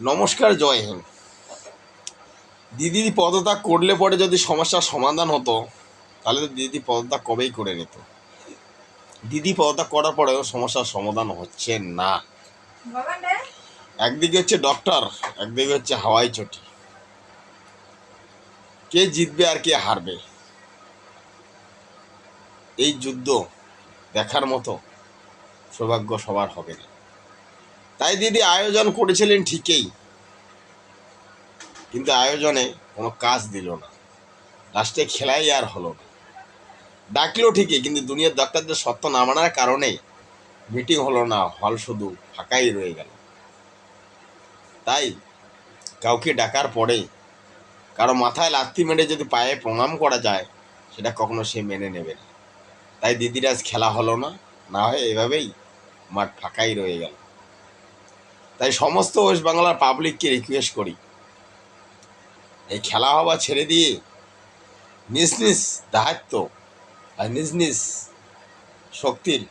নমস্কার, জয় হিন্দ। দিদি পদত্যাগ করলে পরে যদি সমস্যার সমাধান হতো, তাহলে তো দিদি পদত্যাগ কবেই করে নিত? দিদি পদত্যাগ করার পরেও সমস্যার সমাধান হচ্ছে না। একদিকে হচ্ছে ডক্টর একদিকে হচ্ছে হাওয়াই চটি। কে জিতবে আর কে হারবে? এই যুদ্ধ দেখার মতো সৌভাগ্য সবার হবে না। তাই দিদি আয়োজন করেছিলেন ঠিকই। কিন্তু আয়োজনে কোনো কাজ দিল না। লাস্টে খেলাই আর হলো না। ডাকলো ঠিকই, কিন্তু দুনিয়ার ডাক্তারদের সত্য না মানার কারণে মিটিং হলো না, হল শুধু ফাঁকাই রয়ে গেল। তাই কাউকে ডাকার পরে কারও মাথায় লাথি মেরে যদি পায়ে প্রণাম করা যায়, সেটা কখনো সে মেনে নেবে না। তাই দিদির আজ খেলা হলো না না হয় এভাবেই মাঠ ফাঁকাই রয়ে গেল। তাই সমস্ত ওয়েস্ট বাংলার পাবলিককে রিকোয়েস্ট করি। এই খেলা হওয়া ছেড়ে দিয়ে নিজ নিজ দায়িত্ব আর নিজ নিজ শক্তির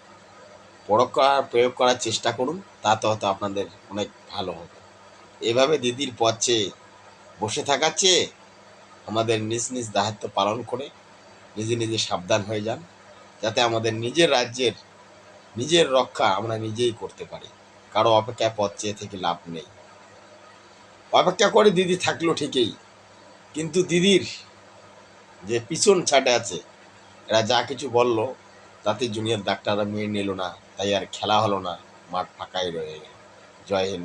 প্রয়োগ করার প্রয়োগ করার চেষ্টা করুন তাতে হয়তো আপনাদের অনেক ভালো হবে। এভাবে দিদির পথ চেয়ে বসে থাকার চেয়ে আমাদের নিজ নিজ দায়িত্ব পালন করে নিজে নিজে সাবধান হয়ে যান, যাতে আমাদের নিজের রাজ্যের, নিজের রক্ষা আমরা নিজেই করতে পারি। কারও অপেক্ষায় পথ চেয়ে থেকে লাভ নেই। অপেক্ষা করে দিদি থাকল ঠিকই, কিন্তু দিদির যে পিছন ছাটে আছে, এরা যা কিছু বলল তাতে জুনিয়র ডাক্তাররা মেয়ে নিল না, তাই আর খেলা হলো না, মাঠ ফাঁকাই রয়ে গেল। জয় হিন্দ।